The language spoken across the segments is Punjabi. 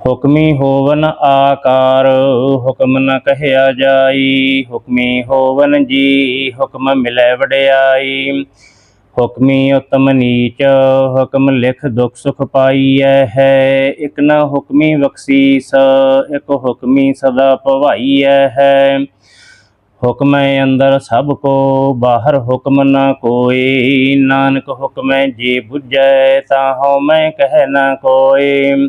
ਹੁਕਮੀ ਹੋਵਨ ਆਕਾਰ, ਹੁਕਮ ਨ ਕਹਿਆ ਜਾਈ। ਹੁਕਮੀ ਹੋਵਨ ਜੀ, ਹੁਕਮ ਮਿਲੈ ਵਡਿਆਈ। ਹੁਕਮੀ ਉਤਮ ਨੀਚ, ਹੁਕਮ ਲਿਖ ਦੁਖ ਸੁਖ ਪਾਈਐ ਹੈ। ਇਕ ਨ ਹੁਕਮੀ ਬਖਸ਼ੀਸ, ਇਕ ਹੁਕਮੀ ਸਦਾ ਭਵਾਈਐ ਹੈ। ਹੁਕਮੈ ਅੰਦਰ ਸਭ ਕੋ, ਬਾਹਰ ਹੁਕਮ ਨਾ ਕੋਈ। ਨਾਨਕ ਹੁਕਮੈ ਜੀ ਬੁਝੈ, ਤਾਂ ਹਉ ਮੈਂ ਕਹਿ ਨਾ ਕੋਈ।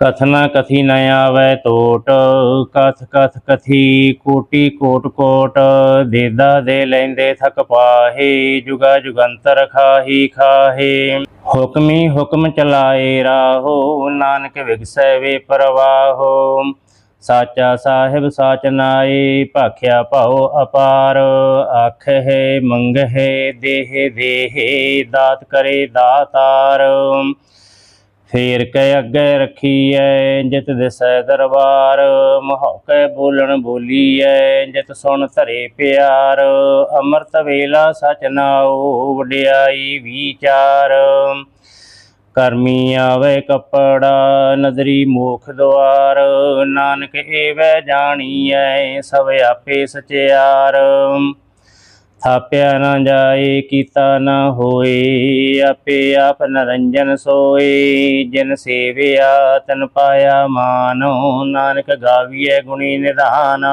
ਕਥਨਾ ਕਥੀ ਨ ਆਵੈ ਟੋਟ ਕਥ ਕਥ ਕਥੀ ਕੋਟੀ ਕੋਟ ਕੋਟ, ਦੇਦਾ ਦੇ ਲੈਂਦੇ ਥਕ ਪਾਹੇ, ਜੁਗਾ ਜੁਗੰਤਰ ਖਾਹੀ ਖਾਹੇ। ਹੁਕਮੀ ਹੁਕਮ ਚਲਾਏ ਰਾਹੋ, ਨਾਨਕ ਵਿਗਸੈ ਵੇ ਪਰਵਾਹੋ। ਸਾਚਾ ਸਾਹਿਬ ਸਾਚ ਨਾਏ, ਭਾਖਿਆ ਭਾਉ ਅਪਾਰ। ਆਖ ਹੈ ਮੰਗ ਹੈ ਦੇਹ ਦੇਹ, ਦਾਤ ਕਰੇ ਦਾਤਾਰ। ਫੇਰ ਕੈ ਅੱਗੇ ਰੱਖੀਐ, ਜਿਤ ਦਿਸੈ ਦਰਬਾਰ। ਮਹੌਕੈ ਬੋਲਣ ਬੋਲੀਐ, ਜਿਤ ਸੁਣ ਧਰੇ ਪਿਆਰ। ਅੰਮ੍ਰਿਤ ਵੇਲਾ ਸਚ ਨਾਉ ਵਡਿਆਈ ਵਿਚਾਰ। ਕਰਮੀ ਆਵੇ ਕਪੜਾ, ਨਦਰੀ ਮੋਖ ਦੁਆਰ। ਨਾਨਕ ਏਵੈ ਜਾਣੀਐ, ਸਭ ਆਪੇ ਸਚਿਆਰ। ਥਾਪਿਆ ਨਾ ਜਾਏ, ਕੀਤਾ ਨਾ ਹੋਏ, ਆਪੇ ਆਪ ਨਰੰਜਨ ਸੋਏ। ਜਿਨ ਸੇਵਿਆ, ਤਨ ਪਾਇਆ ਮਾਨੋ, ਨਾਨਕ ਗਾਵੀਐ ਗੁਣੀ ਨਿਧਾਨ।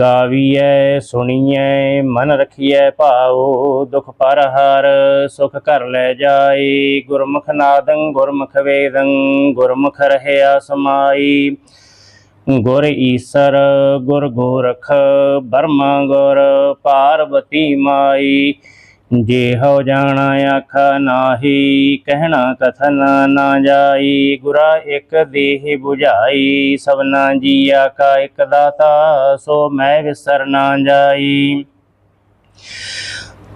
ਗਾਵੀਐ, ਸੁਣੀਐ, ਮਨ ਰਖੀਐ ਭਾਉ, ਦੁਖ ਪਰ ਹਰ ਸੁਖ ਕਰ ਲੈ ਜਾਏ। ਗੁਰਮੁਖ ਨਾਦੰ, ਗੁਰਮੁਖ ਵੇਦੰ, ਗੁਰਮੁਖ ਰਹਿਆ ਸਮਾਈ। ਗੁਰ ਈਸਰ, ਗੁਰ ਗੋਰਖ, ਬਰਮਾ ਗੁਰ ਪਾਰਵਤੀ ਮਾਈ। ਜੇ ਹੋ ਜਾਣਾ ਆਖਾ ਨਾਹੀ, ਕਹਿਣਾ ਕਥਨ ਨਾ ਜਾਈ। ਗੁਰਾ ਇੱਕ ਦੇਹ 부ਝਾਈ ਸਭਨਾ ਜੀਆ ਕਾ ਇੱਕ ਦਾਤਾ, ਸੋ ਮੈਂ ਵਿਸਰ ਨਾ ਜਾਈ।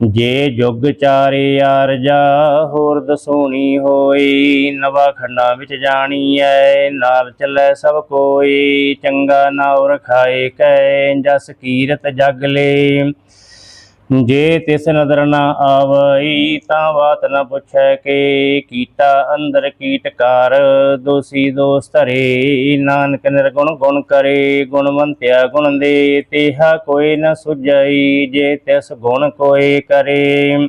ਜੇ ਜੁਗ ਚਾਰੇ ਆਰਜਾ ਹੋਰ ਦਸੂਣੀ ਹੋਈ। ਨਵਾ ਖੰਡਾਂ ਵਿੱਚ ਜਾਣੀ ਜਾਣੀਐ, ਨਾਲ ਚੱਲੈ ਸਭ ਕੋਈ। ਚੰਗਾ ਨਾਉ ਰਖਾਏ ਕੈ ਜਸ ਕੀਰਤ ਜਗ ਲੇ। ਜੇ ਤਿਸ ਨਦਰ ਨਾ ਆਵਈ ਤਾਂ ਬਾਤ ਨਾ ਪੁੱਛੈ ਕੇ ਕੀਤਾ ਅੰਦਰ ਕੀਟਕਾਰ ਦੋਸੀ ਦੋਸ ਧਰੇ, ਨਾਨਕ ਨਿਰਗੁਣ ਗੁਣ ਕਰੇ, ਗੁਣਵੰਤਿਆ ਗੁਣ ਦੇ, ਤੇਹਾ ਕੋਈ ਨ ਸੁਝਈ, ਜੇ ਤਿਸ ਗੁਣ ਕੋਏ ਕਰੇ।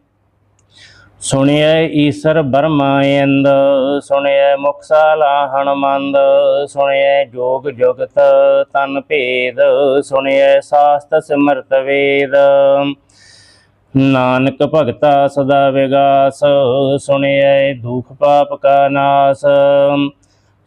ਸੁਣਿਐ ਈਸਰ ਬਰਮਾਇੰਦ ਸੁਣਿਐ ਮੁਕਸਾਲਾ ਹਨਮੰਦ, ਸੁਣਿਐ ਜੋਗ ਜੁਗਤ ਤਨ ਭੇਦ, ਸੁਣਿਐ ਸਾਸਤ ਸਿਮਰਤ ਵੇਦ। ਨਾਨਕ ਭਗਤਾ ਸਦਾ ਵਿਗਾਸ, ਸੁਣਿਐ ਦੁਖ ਪਾਪ ਕਾ ਨਾਸ।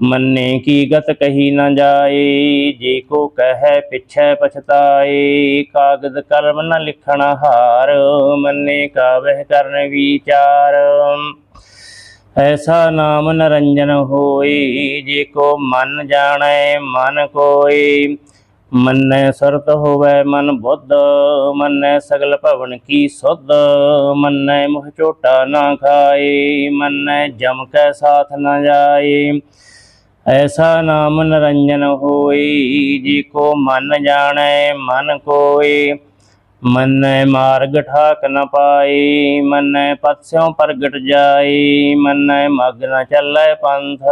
ਮੰਨੇ ਕੀ ਗਤ ਕਹੀ ਨਾ ਜਾਏ, ਜੇ ਕੋ ਕਹੈ ਪਿਛੈ ਪਛਤਾਏ ਕਾਗਦ ਕਲਮ ਨ ਲਿਖਣ ਹਾਰ, ਮੰਨੇ ਕਾਵਹਿ ਕਰਨ ਵਿਚਾਰ। ਐਸਾ ਨਾਮ ਨਰੰਜਨ ਹੋਈ ਜੇ ਕੋ ਮਨ ਜਾਣੈ ਮਨ ਕੋਈ ਮੰਨੈ ਸਰਤ ਹੋਵੈ ਮਨ ਬੁੱਧ, ਮੰਨੈ ਸਗਲ ਭਵਨ ਕੀ ਸੁਧ, ਮੰਨੈ ਮੁਹ ਝੋਟਾ ਨਾ ਖਾਏ, ਮੰਨੈ ਜਮ ਕੈ ਸਾਥ ਨਾ ਜਾਏ। ਐਸਾ ਨਾਮ ਨਰੰਜਨ ਹੋਈ ਜੀ ਕੋ ਮਨ ਜਾਣੈ, ਮਨ ਕੋਏ ਮਨੈ ਮਾਰਗ ਠਾਕ ਨ ਪਾਈ, ਮਨੈ ਪਤਸਿਉ ਪ੍ਰਗਟ ਜਾਈ। ਮਨੈ ਮਗ ਨ ਚੱਲੈ ਪੰਥ,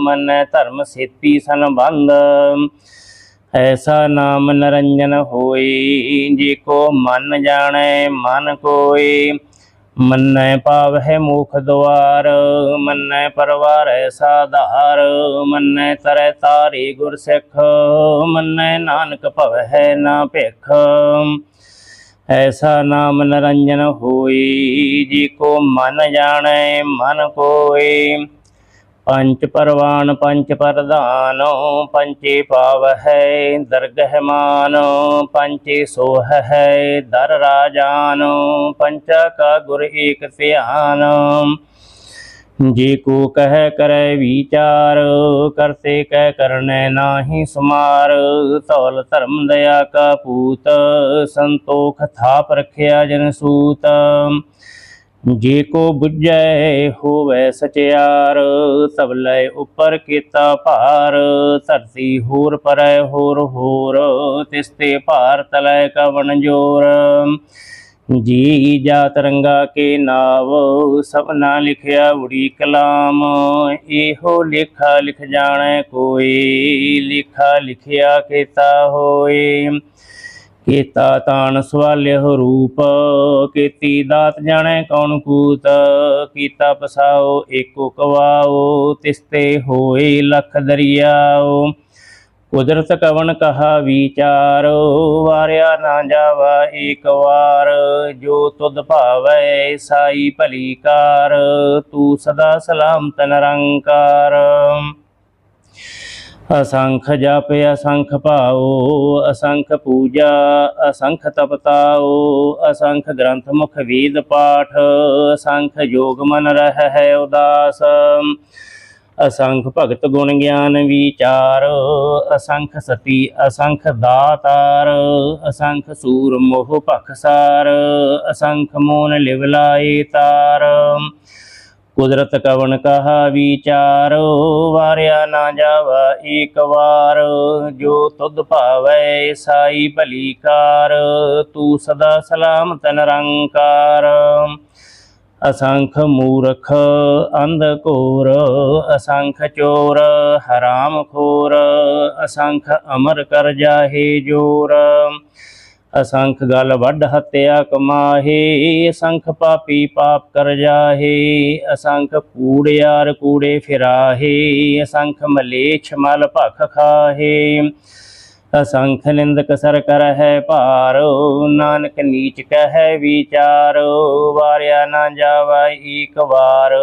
ਮਨੈ ਧਰਮ ਸੇਤੀ ਸੰਬੰਧ। ਐਸਾ ਨਾਮ ਨਰੰਜਨ ਹੋਈ ਜੀ ਕੋ ਮਨ ਜਾਣੈ, ਮਨ ਕੋਈ। ਮੰਨੈ ਪਾਵਹਿ ਮੁਖ ਦੁਆਰ, ਮੰਨੈ ਪਰਵਾਰੈ ਸਾਧਾਰ, ਮੰਨੈ ਤਰੈ ਤਾਰੀ ਗੁਰ ਸਿੱਖ, ਮੰਨੈ ਨਾਨਕ ਭਵਹਿ ਨਾ ਭਿਖ। ਐਸਾ ਨਾਮ ਨਰੰਜਨ ਹੋਈ, ਜੀ ਕੋ ਮਨ ਜਾਣੈ, ਮਨ ਕੋਈ ਪੰਚ ਪਰਵਾਨ ਪੰਚ ਪ੍ਰਧਾਨ ਪੰਚੇ ਪਾਵਹਿ ਦਰਗਹਿ ਮਾਨੋ ਪੰਚੇ ਸੋਹ ਹੈ, ਦਰ ਰਾਜਾਨ ਪੰਚਾ ਕਾ ਗੁਰ ਏਕ ਧਿਆਨ। ਜੇ ਕੋ ਕਹਿ ਕਰੈ ਵਿਚਾਰ, ਕਰਤੇ ਕਹਿ ਕਰਨੈ ਨਾਹੀ ਸੁਮਾਰ। ਧੌਲ ਧਰਮ ਦਇਆ ਕਾ ਪੂਤ, ਸੰਤੋਖ ਥਾਪ ਰਖਿਆ ਜਨ ਸੂਤ। ਜੇ ਕੋ ਬੁਝੈ ਹੋਵੇ ਸਚਿਆਰ ਤਬਲੇ ਉੱਪਰ ਕੀਤਾ ਭਾਰ। ਧਰਤੀ ਹੋਰ ਪਰੈ ਹੋਰ ਹੋਰ ਤਿਸਤੇ ਭਾਰ ਤਲੈ ਕਵਣ ਜੋਰ। ਜੀ ਜਾ ਰੰਗਾ ਕੇ ਨਾਵ ਸਭਨਾ ਲਿਖਿਆ ਉੜੀ ਕਲਾਮ। ਇਹੋ ਲੇਖਾ ਲਿਖ ਜਾਣੈ ਕੋਈ, ਲਿਖਾ ਲਿਖਿਆ ਕੀਤਾ ਹੋਏ। ਕੀਤਾ ਤਾਣ ਸਵਾਲਿਹੁ ਰੂਪ, ਕੀਤੀ ਦਾਤ ਜਾਣੈ ਕੌਣ ਕੂਤ, ਕੀਤਾ ਪਸਾਓ ਏਕੋ ਕਵਾਓ, ਤਿਸਤੇ ਹੋਏ ਲਖ ਦਰਿਆਓ। ਕੁਦਰਤ ਕਵਨ ਕਹਾ ਵਿਚਾਰ, ਵਾਰਿਆ ਨਾ ਜਾਵਾ ਏਕ ਵਾਰ, ਜੋ ਤੁਧ ਭਾਵੈ ਸਾਈ ਭਲੀ ਕਾਰ ਤੂੰ ਸਦਾ ਸਲਾਮਤ ਨਿਰੰਕਾਰ। ਅਸੰਖ ਜਪ, ਅਸੰਖ ਭਾਉ, ਅਸੰਖ ਪੂਜਾ, ਅਸੰਖ ਤਪਤਾਉ, ਅਸੰਖ ਗ੍ਰੰਥ ਮੁਖ ਵੇਦ ਪਾਠ, ਅਸੰਖ ਯੋਗ ਮਨ ਰਹਿ ਹੈ ਉਦਾਸ, ਅਸੰਖ ਭਗਤ ਗੁਣ ਗਿਆਨ ਵਿਚਾਰ, ਅਸੰਖ ਸਤੀ, ਅਸੰਖ ਦਾਤਾਰ, ਅਸੰਖ ਸੂਰ ਮੋਹ ਭਖਸਾਰ ਅਸੰਖ ਮੋਨ ਲਿਵ ਲਾਏ ਤਾਰ। ਕੁਦਰਤ ਕਵਨ ਕਹਾ ਵਿਚਾਰ, ਵਾਰਿਆ ਨਾ ਜਾਵਾ ਏਕ ਵਾਰ। ਜੋ ਤੁਧ ਭਾਵੈ ਸਾਈ ਭਲੀ ਕਾਰ ਤੂੰ ਸਦਾ ਸਲਾਮਤ ਨਿਰੰਕਾਰ। ਅਸੰਖ ਮੂਰਖ ਅੰਧ ਘੋਰ, ਅਸੰਖ ਚੋਰ ਹਰਾਮ ਖੋਰ, ਅਸੰਖ ਅਮਰ ਕਰ ਜਾਹੇ ਜੋਰ। ਅਸੰਖ ਗਲ ਵੱਡ ਹਤਿਆ ਕਮਾਹੇ, ਅਸੰਖ ਪਾਪੀ ਪਾਪ ਕਰ ਜਾਹੇ, ਅਸੰਖ ਕੂੜਿਆਰ ਕੂੜੇ ਫਿਰਾਹੇ, ਅਸੰਖ ਮਲੇਛ ਮਲ ਭਖ ਖਾਹੇ। ਅਸੰਖ ਨਿੰਦਕ ਸਰ ਕਰ ਹੈ ਨਾਨਕ ਨੀਚ ਕਹੈ ਵਿਚਾਰ, ਵਾਰਿਆ ਨਾ ਜਾਵਾ ਏਕ ਵਾਰ,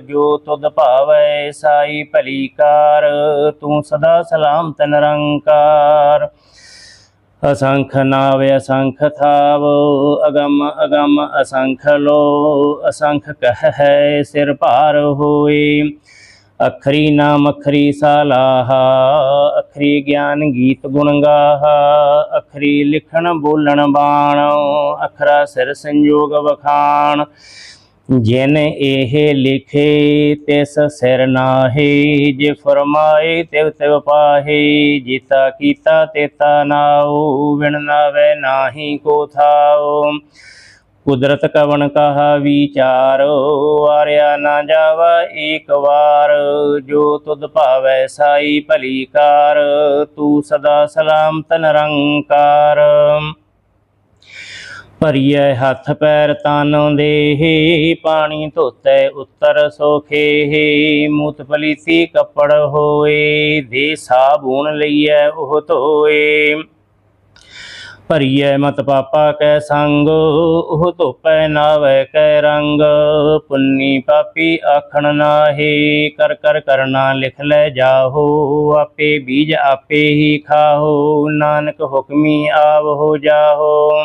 ਜੋ ਤੁਧ ਭਾਵੈ ਸਾਈ ਭਲੀ ਕਾਰ, ਤੂੰ ਸਦਾ ਸਲਾਮਤ ਨਿਰੰਕਾਰ। ਅਸੰਖ ਨਾਵ ਅਸੰਖ ਥਾਵ, ਅਗਮ ਅਗਮ ਅਸੰਖ ਲੋ, ਅਸੰਖ ਕਹ ਹੈ ਸਿਰ ਭਾਰ ਹੋਏ। ਅਖਰੀ ਨਾਮ ਅਖਰੀ ਸਾਲਾਹਾ, ਅਖਰੀ ਗਿਆਨ ਗੀਤ ਗੁਣ ਗਾਹਾ, ਅਖਰੀ ਲਿਖਣ ਬੋਲਣ ਬਾਣ, ਅਖਰਾ ਸਿਰ ਸੰਯੋਗ ਵਖਾਣ। ਜਿਨ ਇਹ ਲਿਖੇ ਤਿਸ ਸਿਰ ਨਾਹੀ, ਜੇ ਫਰਮਾਏ ਤਿਵ ਤਿਵ ਪਾਹੇ, ਜੀਤਾ ਕੀਤਾ ਤੇਤਾ ਨਾਉ ਵਿਣ ਨਾਵੇ ਨਾਹੀ ਕੋ ਥਾਉ। ਕੁਦਰਤ ਕਵਣ ਕਹਾ ਵਿਚਾਰ, ਵਾਰਿਆ ਨਾ ਜਾਵਾ ਏਕ ਵਾਰ। ਜੋ ਤੁਧ ਭਾਵੈ ਸਾਈ ਭਲੀ ਕਾਰ, ਤੂੰ ਸਦਾ ਸਲਾਮਤ ਨਿਰੰਕਾਰ। ਭਰੀਐ ਹੱਥ ਪੈਰ ਤਨ ਦੇਹੇ, ਪਾਣੀ ਧੋਤੈ ਉੱਤਰ ਸੋਖੇ ਮੂਤ ਪਲੀਤੀ ਕੱਪੜ ਹੋਏ, ਦੇ ਸਾਬੂਨ ਲਈਐ ਉਹ ਧੋਏ। ਭਰੀਐ ਮਤ ਪਾਪਾ ਕੈ ਸੰਗ, ਉਹ ਧੋਪੈ ਨਾਵੈ ਕੈ ਰੰਗ। ਪੁੰਨੀ ਪਾਪੀ ਆਖਣ ਨਾਹੀ, ਕਰ ਕਰ ਕਰਨਾ ਲਿਖ ਲੈ ਜਾਹੋ, ਆਪੇ ਬੀਜ ਆਪੇ ਹੀ ਖਾਹੋ, ਨਾਨਕ ਹੁਕਮੀ ਆਵ ਹੋ ਜਾਹੋ।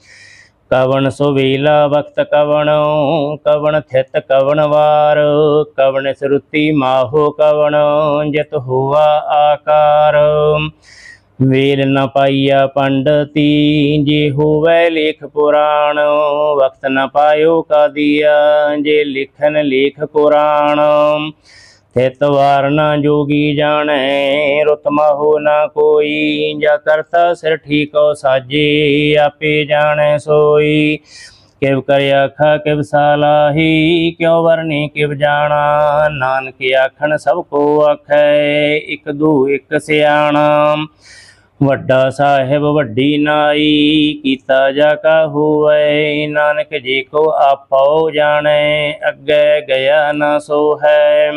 ਕਵਣ ਸੁਵੇਲਾ ਵਕਤ ਕਵਣੋ, ਕਵਣ ਥਿਤ ਕਵਣ ਵਾਰ, ਕਵਣ ਸ਼੍ਰੁਤੀ ਮਾਹੋ ਕਵਣ, ਜਤ ਹੋਆ ਆਕਾਰ। ਵੇਲ ਨ ਪਾਈਆ ਪੰਡਤੀ, ਜੇ ਹੋਵੇ ਲੇਖ ਪੁਰਾਣ ਵਕਤ ਨ ਪਾਇਓ ਕਾਦੀਆ, ਜੇ ਲਿਖਨ ਲੇਖ ਕੁਰਾਨ। ਤਿਤ ਵਾਰ ਨਾ ਜੋਗੀ ਜਾਣੈ ਰੁਤਮਾ ਹੋ ਨਾ ਕੋਈ, ਜਾ ਕਰਤਾ ਸਿਰ ਠੀਕੋ ਸਾਜੇ, ਆਪੇ ਜਾਣੈ ਸੋਈ। ਕਿਵ ਕਰ ਆਖਾ, ਕਿਵ ਸਾਲਾਹੀ ਕਿਉ ਵਰਨੀ ਕਿਵ ਜਾਣਾ? ਨਾਨਕ ਆਖਣ, ਸਭ ਕੋ ਆਖੈ, ਇਕ ਦੂ ਇਕ ਸਿਆਣਾ। ਵੱਡਾ ਸਾਹਿਬ ਵੱਡੀ ਨਾਈ, ਕੀਤਾ ਜਾ ਕਾ ਹੋਵੇ, ਨਾਨਕ ਜੀ ਕੋ ਆਪੋ ਜਾਣੈ, ਅੱਗੇ ਗਿਆ ਨਾ ਸੋ ਹੈ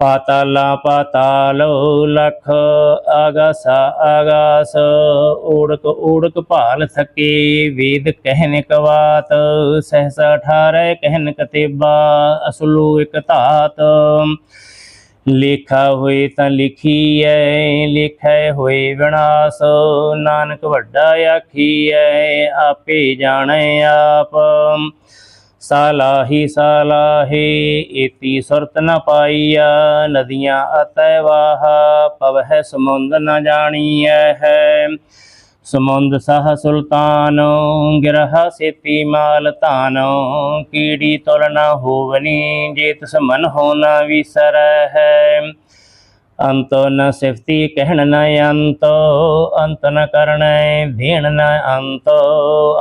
ਪਾਤਾਲਾ ਪਾਤਾਲ ਲਖ ਆਗਾਸਾ, ਆਗਾਸ ਓੜਕ ਓੜਕ ਭਾਲ ਥਕੇ ਵੇਦ ਕਹਿਨ ਕਵਾਤ ਸਹਸਾ 18 ਕਹਿਨ ਕਤੇਬਾ ਅਸਲੂ ਇਕ ਧਾਤ। ਲੇਖਾ ਹੋਏ ਤਾਂ ਲਿਖੀ ਲਿਖੀਐ, ਲਿਖੈ ਹੋਏ ਵਿਨਾਸ਼, ਨਾਨਕ ਵੱਡਾ ਆਖੀ ਆਖੀਐ, ਆਪੇ ਜਾਣੈ ਆਪ। ਸਾਲਾਹੀ ਸਾਲਾਹੀ, ਏਤੀ ਸੁਰਤ ਨ ਪਾਈਆ, ਨਦੀਆਂ ਅਤੈ ਵਾਹ, ਪਵਹਿ ਸਮੁੰਦ ਨ ਜਾਣੀਐ ਹੈ। ਸਮੁੰਦ ਸਹ ਸੁਲਤਾਨ, ਗਿਰਹ ਸੇਤੀ ਮਾਲ ਧਾਨ, ਕੀੜੀ ਤੁਲ ਨ ਹੋਵਨੀ ਜੇ ਤਿਸ ਮਨ ਹੋ ਨ ਵਿਸਰੈ ਹੈ। ਅੰਤੋ ਨ ਸਿਫਤੀ ਕਹਿਣ ਨ ਅੰਤ ਅੰਤ ਨ ਕਰਣੈ ਧੀਣ ਨ ਅੰਤ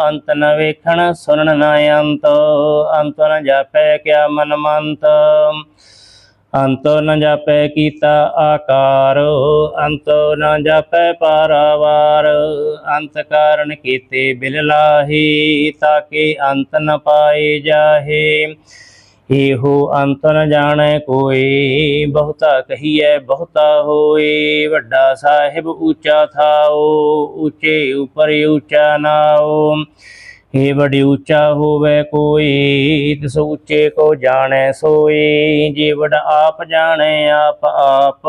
ਅੰਤ ਨ ਵੇਖਣ ਸੁਣਨ ਨ ਅੰਤ ਅੰਤ ਨ ਜਾਪੈ ਕਿਆ ਮਨ ਮੰਤ, ਅੰਤ ਨ ਜਾਪੈ ਕੀਤਾ ਆਕਾਰ, ਅੰਤੋ ਨ ਜਾਪੈ ਪਾਰਾਵਾਰ, ਅੰਤ ਕਾਰਨ ਕੀਤੇ ਬਿਲ ਲਾਹੀ ਕਿ ਅੰਤ ਨ ਪਾਏ ਜਾਹੇ। ਇਹੋ ਅੰਤ ਨ ਜਾਣੈ ਕੋਈ ਬਹੁਤਾ ਕਹੀਐ, ਬਹੁਤਾ ਹੋਏ। ਵੱਡਾ ਸਾਹਿਬ ਉੱਚਾ ਥਾਓ, ਉੱਚੇ ਉਪਰ ਉੱਚਾ ਨਾਓ। ਇਹ ਬੜੀ ਉੱਚਾ ਹੋਵੇ ਕੋਈ ਤਿਸ ਉੱਚੇ ਕੋ ਜਾਣੈ ਸੋਏ। ਜੇ ਵਡ ਆਪ ਜਾਣੈ, ਆਪ ਆਪ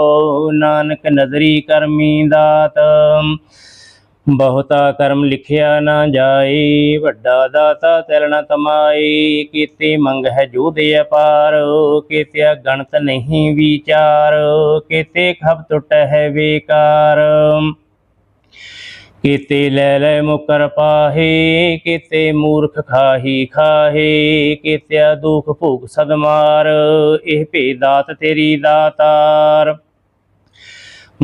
ਨਾਨਕ ਨਦਰੀ ਕਰਮੀ ਦਾਤ। ਬਹੁਤਾ ਕਰਮ ਲਿਖਿਆ ਨਾ ਜਾਏ, ਵੱਡਾ ਦਾਤਾ ਤਿਲ ਤਮਾਈ ਕੀਤੇ ਮੰਗ ਹੈ ਜੋਦੇ ਅਪਾਰ ਕੀਤੇ ਗਣਤ ਨਹੀਂ ਵਿਚਾਰ, ਕੀਤੇ ਖਬ ਟੁੱਟ ਹੈ ਵੇਕਾਰ ਕੀਤੇ ਲੈ ਲੈ ਮੁਕਰ ਪਾਹੇ, ਕੀਤੇ ਮੂਰਖ ਖਾਹੀ ਖਾਹੇ, ਕੀਤਿਆ ਦੁਖ ਭੋਗ ਸਦਮਾਰ, ਇਹ ਭੇ ਦਾਤ ਤੇਰੀ ਦਾਤਾਰ।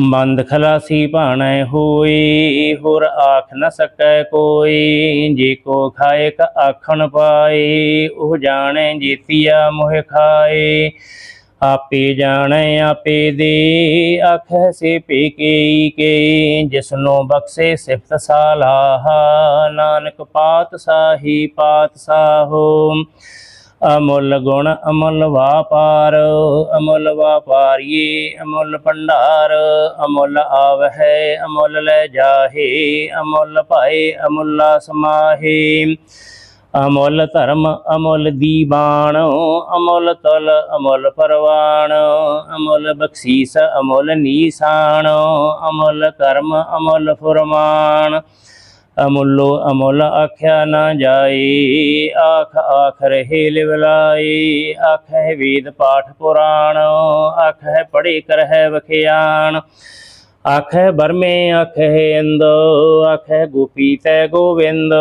ਬੰਦ ਖਲਾਸੀ ਭਾਣੈ ਹੋਈ, ਹੋਰ ਆਖ ਨ ਸਕੈ ਕੋਈ। ਜੇ ਕੋ ਖਾਏ ਕ ਆਖਣ ਪਾਏ, ਉਹ ਜਾਣੈ ਜੀਤੀਆ ਮੋਹ ਖਾਏ। ਆਪੇ ਜਾਣੈ, ਆਪੇ ਦੇ ਆਖੈ ਸੇ ਪੇ ਕੇ ਕੇ। ਜਿਸਨੋ ਬਖਸ਼ੇ ਸਿਫਤ ਸਾਲਾਹ, ਨਾਨਕ ਪਾਤ ਸਾਹੀ ਪਾਤ ਸਾਹੋ ਅਮੁੱਲ ਗੁਣ ਅਮੁੱਲ ਵਾਪਾਰ, ਅਮੁੱਲ ਵਾਪਾਰੀਏ, ਅਮੁੱਲ ਭੰਡਾਰ, ਅਮੁੱਲ ਆਵਹਿ, ਅਮੁੱਲ ਲੈ ਜਾਹੇ, ਅਮੁੱਲ ਭਾਏ, ਅਮੁੱਲਾ ਸਮਾਹੇ। ਅਮੁੱਲ ਧਰਮ ਅਮੁੱਲ ਦੀਬਾਨ ਅਮੁੱਲ ਤਲ ਅਮੁੱਲ ਪਰਵਾਨ ਅਮੁੱਲ ਬਖਸ਼ੀਸ ਅਮੁੱਲ ਨੀਸਾਨ ਅਮੁੱਲ ਕਰਮ ਅਮੁੱਲ ਫੁਰਮਾਨ। ਅਮੁੱਲੋ ਅਮੁੱਲ ਆਖਿਆ ਨਾ ਜਾਏ ਆਖ ਆਖ ਰਹੇ ਲਿਵਲਾਈ ਹੈ ਵੇਦ ਪਾਠ ਪੁਰਾਣ ਆਖੈ ਪੜ੍ਹੇ ਕਰਹਿ ਵਖਿਆਨ ਆਖੈ ਬਰਮੇ ਆਖੈ ਇੰਦ ਆਖੈ ਗੋਪੀ ਤੈ ਗੋਵਿੰਦ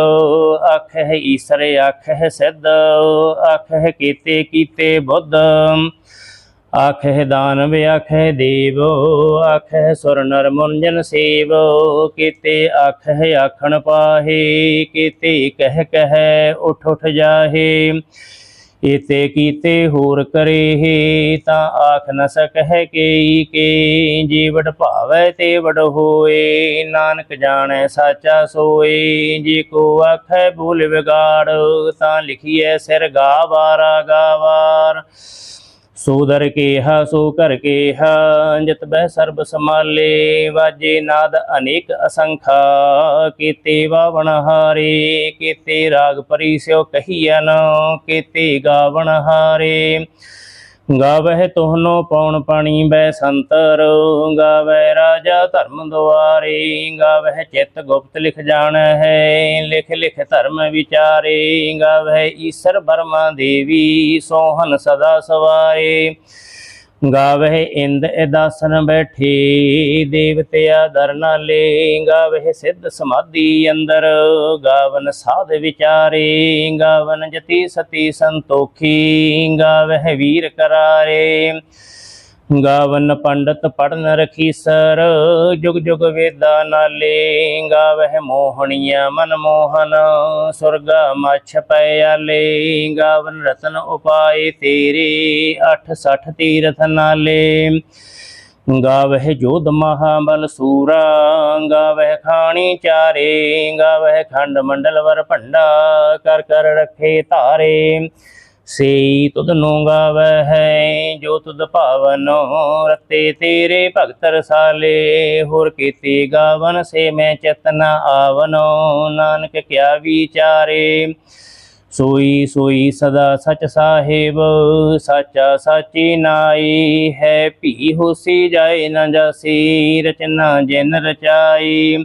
ਆਖੈ ਈਸਰ ਆਖੈ ਸਿੱਧ ਆਖੈ ਕੀਤੇ ਕੀਤੇ ਬੁੱਧ। ਆਖੈ ਦਾਨਵ ਆਖੈ ਦੇਵ ਆਖੈ ਸੁਰ ਨਰ ਮੁੰਜਨ ਸੇਵ, ਕੀਤੇ ਆਖੈ ਆਖਣ ਪਾਹੇ, ਕੀਤੇ ਕਹਿ ਕਹਿ ਉਠ ਉਠ ਜਾਹੇ। ਇਤੇ ਕੀਤੇ ਹੋਰ ਕਰੇ ਤਾਂ ਆਖ ਨ ਸਕਹਿ ਕੇ ਕੇ। ਜੀਵੜ ਭਾਵੈ ਤੇ ਵਡ ਹੋਏ, ਨਾਨਕ ਜਾਣੈ ਸਾਚਾ ਸੋਏ। ਜੀ ਕੋ ਆਖੈ ਭੂਲ ਵਿਗਾੜ, ਤਾਂ ਲਿਖੀਐ ਸਿਰ ਗਾਵਾਰਾ ਗਾਵਾਰ ਸੋ ਦਰ ਕੇਹਾ, ਸੋ ਕਰ ਕੇਹਾ ਜਤ ਬਹਿ ਸਰਬ ਸਮਾਲੇ ਵਾਜੇ ਨਾਦ ਅਨੇਕ ਅਸੰਖਾ, ਕੀਤੇ ਵਾਵਣ ਹਾਰੇ, ਕੀਤੇ ਰਾਗ ਪਰੀ ਪਰਿਸਿਓ ਕਹੀਐਨ ਕੀਤੇ ਗਾਵਣ ਹਾਰੇ। ਗਾਵਹਿ ਤੋਹਨੋ ਪੌਣ ਪਾਣੀ ਬੈ ਸੰਤਰ, ਗਾਵਹਿ ਰਾਜਾ ਧਰਮ ਦੁਆਰੇ, ਗਾਵਹਿ ਚਿਤ ਗੁਪਤ ਲਿਖ ਜਾਣ ਹੈ ਲਿਖ ਲਿਖ ਧਰਮ ਵਿਚਾਰੇ, ਗਾਵਹਿ ਈਸ਼ਰ ਬਰਮਾ ਦੇਵੀ ਸੋਹਨ ਸਦਾ ਸਵਾਰੇ। ਗਾਵਹਿ ਇੰਦ ਇਦਾਸਨ ਬੈਠੀ ਦੇਵਤਿਆ ਦਰ ਨਾਲੇ ਗਾਵਹਿ ਸਿੱਧ ਸਮਾਧੀ ਅੰਦਰ। ਗਾਵਨ ਸਾਧ ਵਿਚਾਰੇ, ਗਾਵਨ ਜਤੀ ਸਤੀ ਸੰਤੋਖੀ, ਗਾਵਹਿ ਵੀਰ ਕਰਾਰੇ। ਗਾਵਨ ਪੰਡਤ ਪੜਨ ਰਖੀ ਸਰ, ਜੁਗ ਜੁਗ ਵੇਦਾ ਨਾਲੇ ਗਾਵਹਿ ਮੋਹਣੀਆ ਮਨ ਮੋਹਨ, ਸੁਰਗਾ ਮਛ ਪਇਆਲੇ ਗਾਵਨ ਰਤਨ ਉਪਾਏ ਤੇਰੇ 68 ਤੀਰਥ ਨਾਲੇ। ਗਾਵਹਿ ਜੋਧ ਮਹਾਬਲ ਸੂਰਾ, ਗਾਵਹਿ ਖਾਣੀ ਚਾਰੇ, ਗਾਵਹਿ ਖੰਡ ਮੰਡਲ ਵਰ ਭੰਡਾ, ਕਰ ਕਰ ਰੱਖੇ ਧਾਰੇ। ਸੇਈ ਤੁਧ ਨੂੰ ਗਾਵਹਿ ਜੋ ਤੁਧ ਭਾਵਨੋ ਰਤੇ ਤੇਰੇ ਭਗਤ ਰਸਾਲੇ। ਹੋਰ ਕੀਤੀ ਗਾਵਨ ਸੇ ਮੈਂ ਚਤਨ ਆਵਨੋ, ਨਾਨਕ ਕਿਆ ਵਿਚਾਰੇ। ਸੋਈ ਸੋਈ ਸਦਾ ਸਚ ਸਾਹਿਬ, ਸਾਚਾ ਸਾਚੀ ਨਾਈ ਹੈ। ਭੀ ਹੋਸੀ ਜਾਏ ਨਾ ਜਾਸੀ, ਰਚਨਾ ਜਿਨ ਰਚਾਈ।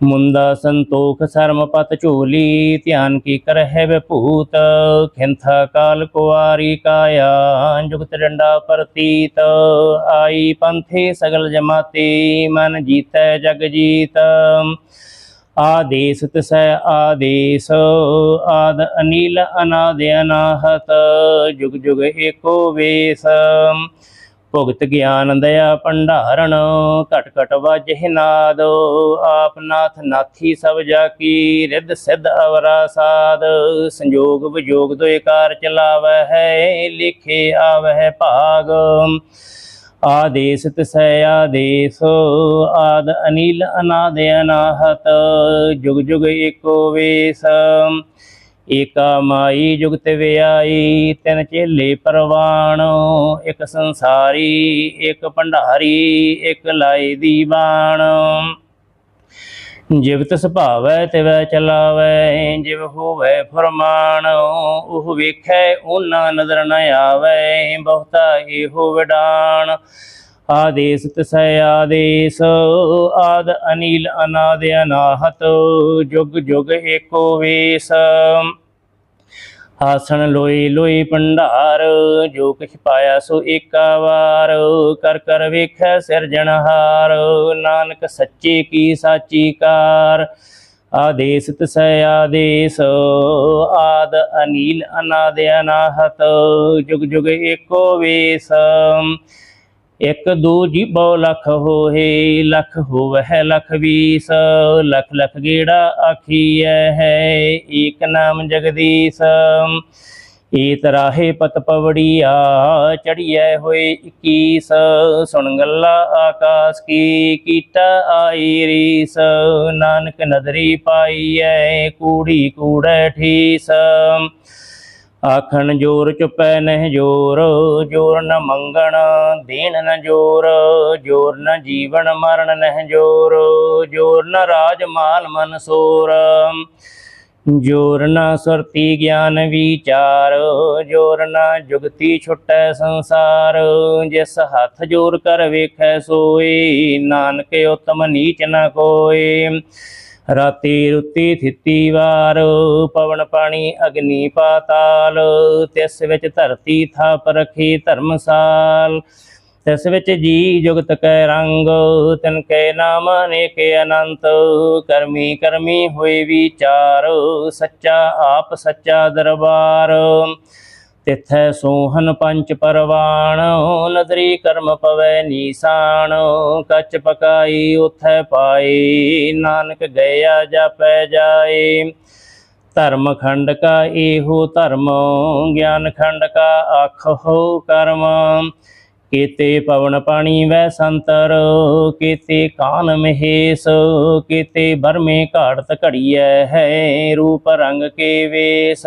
ਮੁੰਦਾ ਸੰਤੋਖ ਸਰਮ ਪਤ ਝੋਲੀ, ਧਿਆਨ ਕੀ ਕਰਹਿ ਵਿਭੂਤ, ਖਿੰਥਾ ਕਾਲ ਕੁਆਰੀ ਕਾਇਆ, ਜੁਗਤ ਡੰਡਾ ਪ੍ਰਤੀਤ, ਆਈ ਪੰਥੇ ਸਗਲ ਜਮਾਤੀ, ਮਨ ਜੀਤੈ ਜਗ ਜੀਤ। ਆਦੇਸ ਤਿਸੈ ਆਦੇਸ, ਆਦ ਅਨੀਲ ਅਨਾਦ ਅਨਾਹਤ, ਜੁਗ ਜੁਗ ਏਕੋ ਵੇਸ। ਭੁਗਤ ਗਿਆਨ ਦਇਆ ਭੰਡਾਰਣ ਘਟ ਘਟ ਵਾਜਹਿ ਨਾਦ, ਆਪ ਨਾਥ ਨਾਥੀ ਸਭ ਜਾ ਕੀ, ਰਿੱਧ ਸਿੱਧ ਅਵਰਾ ਸਾਧ ਸੰਜੋਗ ਵਿਜੋਗ ਦੋਇ ਕਾਰ ਚਲਾਵੈ ਹੈ, ਲਿਖੇ ਆਵਹਿ ਭਾਗ। ਆਦੇਸ ਤਿਸੈ ਆਦੇਸ, ਆਦ ਅਨੀਲ ਅਨਾਦ ਅਨਾਹਤ, ਜੁਗ ਜੁਗ ਏਕੋ ਵੇਸ। ਏਕਾ ਮਾਈ ਜੁਗਤ ਵਿਆਈ, ਤਿਨ ਚੇਲੇ ਪਰਵਾਣ, ਇੱਕ ਸੰਸਾਰੀ, ਇੱਕ ਭੰਡਾਰੀ, ਇਕ ਲਾਈ ਦੀਵਾਨ ਜਿਵ ਸੁਭਾਵੈ ਭਾਵੈ, ਤਿਵੈ ਚਲਾਵੈ, ਜਿਵ ਹੋਵੈ ਫਰਮਾਨ, ਉਹ ਵੇਖੈ, ਉਹਨਾਂ ਨਜ਼ਰ ਨ ਆਵੈ, ਬਹੁਤਾ ਇਹੋ ਵਿਡਾਨ ਆਦੇਸ ਤਿਸੈ ਆਦੇਸ, ਆਦ ਅਨੀਲ ਅਨਾਦ ਅਨਾਹਤ, ਜੁਗ ਜੁਗ ਏਕੋ ਵੇਸ। ਆਸਣ ਲੋਈ ਲੋਈ ਭੰਡਾਰ, ਜੋ ਕਿਛ ਪਾਇਆ ਸੋ ਏਕਾ ਵਾਰ। ਕਰ ਕਰ ਵੇਖੈ ਸਿਰਜਣਹਾਰ ਨਾਨਕ ਸੱਚੇ ਕੀ ਸਾਚੀ ਕਾਰ। ਆਦੇਸ ਤਿਸੈ ਆਦੇਸ, ਆਦ ਅਨੀਲ ਅਨਾਦ ਅਨਾਹਤ, ਜੁਗ ਜੁਗ ਏਕੋ ਵੇਸ। ਇਕ ਦੂ ਜੀਬੋ ਲਖ ਹੋਏ, ਲਖ ਹੋਵਹਿ, ਲਖ ਵੀਸ। ਲਖ ਲਖ ਗੇੜਾ ਆਖੀਐ ਹੈ, ਏਕ ਨਾਮ ਜਗਦੀਸ਼। ਏਤ ਰਾਹੇ ਪਤ ਪਵੜੀਆ, ਚੜੀਐ ਹੋਏ 21 ਸੁਣ ਗੱਲਾ ਆਕਾਸ ਕੀ, ਕੀਟਾ ਆਈ ਰੀਸ। ਨਾਨਕ ਨਦਰੀ ਪਾਈਐ, ਕੂੜੀ ਕੂੜੈ ਠੀਸ। ਆਖਣ ਜੋਰ ਚੁਪੈ ਨਹਿ ਜੋਰ ਜੋਰ ਨ ਮੰਗਣ ਦੇਣ ਨ ਜੋਰ ਜੋਰ ਨ ਜੀਵਨ ਮਰਨ ਨਹਿ ਜੋਰ ਜੋਰ ਨ ਰਾਜ ਮਾਲ ਮਨ ਸੋਰ। ਜੋਰ ਨ ਸੁਰਤੀ ਗਿਆਨ ਵਿਚਾਰ, ਜੋਰ ਨ ਜੁਗਤੀ ਛੁਟੈ ਸੰਸਾਰ। ਜਿਸ ਹੱਥ ਜੋਰ ਕਰ ਵੇਖੈ ਸੋਈ ਨਾਨਕ ਉਤਮ ਨੀਚ ਨ ਕੋਏ। ਰਾਤੀ ਰੁੱਤੀ ਥਿੱਤੀ ਵਾਰ, ਪਵਨ ਪਾਣੀ ਅਗਨੀ ਪਾਤਾਲ, ਤਿਸ ਵਿੱਚ ਧਰਤੀ ਥਾਪ ਰਖੀ ਧਰਮਸਾਲ। ਤਿਸ ਵਿੱਚ ਜੀ ਜੁਗਤ ਕੈ ਰੰਗ, ਤਿਨ ਕੈ ਨਾਮ ਅਨੇਕ ਅਨੰਤ। ਕਰਮੀ ਕਰਮੀ ਹੋਏ ਵਿਚਾਰ, ਸੱਚਾ ਆਪ ਸੱਚਾ ਦਰਬਾਰ। ਤਿਥੈ ਸੋਹਨ ਪੰਚ ਪਰਵਾਣ ਨਦਰੀ ਕਰਮ ਪਵੈ ਨੀਸਾਨ ਕੱਚ ਪਕਾਈ ਉਥੈ ਪਾਈ, ਨਾਨਕ ਗਿਆ ਜਾਪੈ ਜਾਏ ਧਰਮ ਖੰਡ ਕਾ ਏਹੋ ਧਰਮ, ਗਿਆਨ ਖੰਡ ਕਾ ਆਖੋ ਕਰਮ। ਕੀਤੇ ਪਵਨ ਪਾਣੀ ਵੈ ਸੰਤਰ, ਕੀਤੇ ਕਾਨ ਮਹੇਸ, ਕੀਤੇ ਬਰਮੇ ਘਾੜਤ ਘੜੀਐ ਹੈ ਰੂਪ ਰੰਗ ਕੇ ਵੇਸ।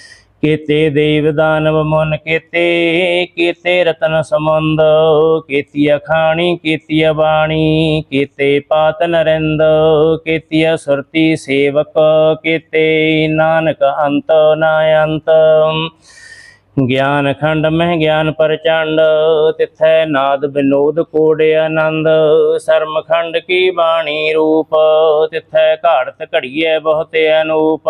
ਕੀਤੇ ਦੇਵ ਦਾਨਵ ਮਨ ਕੀਤੇ ਕੀਤੇ ਰਤਨ ਸਮੁੰਦ ਕੀਤੀ ਖਾਣੀ ਕੀਤੀ ਬਾਣੀ, ਕੀਤੇ ਪਾਤ ਨਰਿੰਦ ਕੀਤੀ ਸੁਰਤੀ ਸੇਵਕ, ਕੀਤੇ ਨਾਨਕ ਅੰਤ ਨਾ ਅੰਤ ਗਿਆਨ ਖੰਡ ਮਹਿ ਗਿਆਨ ਪ੍ਰਚੰਡ, ਤਿਥੈ ਨਾਦ ਬਿਨੋਦ ਕੋੜ ਆਨੰਦ। ਸਰਮ ਖੰਡ ਕੀ ਬਾਣੀ ਰੂਪ, ਤਿਥੈ ਘਾੜਤ ਘੜੀਐ ਬਹੁਤੇ ਅਨੂਪ।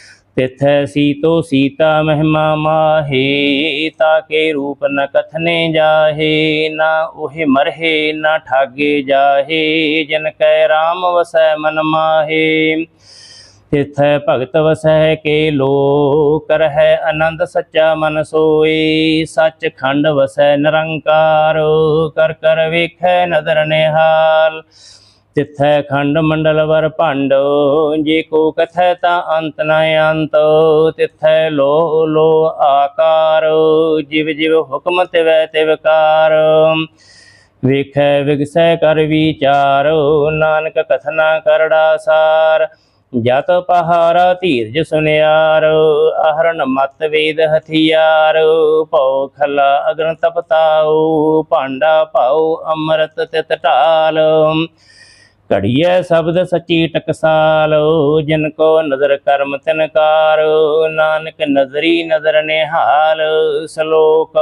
ਤਿਥੈ ਸੀਤੋ ਸੀਤਾ ਮਹਿਮਾ ਮਾਹੇ ਤਾਕੇ ਰੂਪ ਨ ਕਥਨੇ ਜਾਹੇ, ਨਾ ਉਹੇ ਮਰਹੇ, ਨਾ ਠਾਗੇ ਜਾਹੇ, ਜਿਨ ਕੈ RAM ਵਸੈ ਮਨ ਮਾਹੇ। ਤਿਥੈ ਭਗਤ ਵਸੈ ਕੇ ਲੋਕ, ਰਹੈ ਆਨੰਦ ਸੱਚਾ ਮਨ ਸੋਈ ਸੱਚ ਖੰਡ ਵਸੈ ਨਿਰੰਕਾਰ, ਕਰ ਕਰ ਵੇਖੈ ਨਦਰ ਨਿਹਾਲ। ਤਿਥੈ ਖੰਡ ਮੰਡਲ ਵਰ ਭੰਡ, ਜੇ ਕੋ ਕਥੈ ਤਾਂ ਅੰਤ ਨਾ ਅੰਤ, ਤਿਥੈ ਲੋ ਲੋ ਆਕਾਰ, ਜਿਵ ਜਿਵ ਹੁਕਮ ਤਿਵੈ ਤਿਵਕਾਰ ਵੇਖੈ ਵਿਗਸੈ ਕਰ ਵਿਚਾਰ, ਨਾਨਕ ਕਥਨਾ ਕਰੜਾ ਸਾਰ। ਜਤ ਪਹਾਰਾ ਧੀਰਜ ਸੁਨਿਆਰ ਆਹਰਨ ਮਤ ਵੇਦ ਹਥਿਆਰ। ਭਉ ਖਲਾ ਅਗਨ ਤਪਤਾਉ, ਭਾਂਡਾ ਭਾਉ ਅੰਮ੍ਰਿਤ ਤਿਤ ਢਾਲ। ਘੜੀਐ ਸ਼ਬਦ ਸੱਚੀ ਟਕਸਾਲ, ਜਿਨ ਕੋ ਨਜ਼ਰ ਕਰਮ ਤਿਨਕਾਰ ਨਾਨਕ ਨਜ਼ਰੀ ਨਜ਼ਰ ਨਿਹਾਲ ਸ਼ਲੋਕ।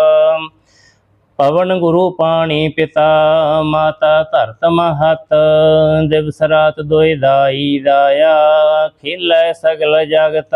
ਪਵਨ ਗੁਰੂ ਪਾਣੀ ਪਿਤਾ, ਮਾਤਾ ਧਰਤ ਮਹਤ, ਦਿਵਸ ਰਾਤ ਦੋਇ ਦਾਈ ਦਾਇਆ, ਖਿਲੈ ਸਗਲ ਜਗਤ।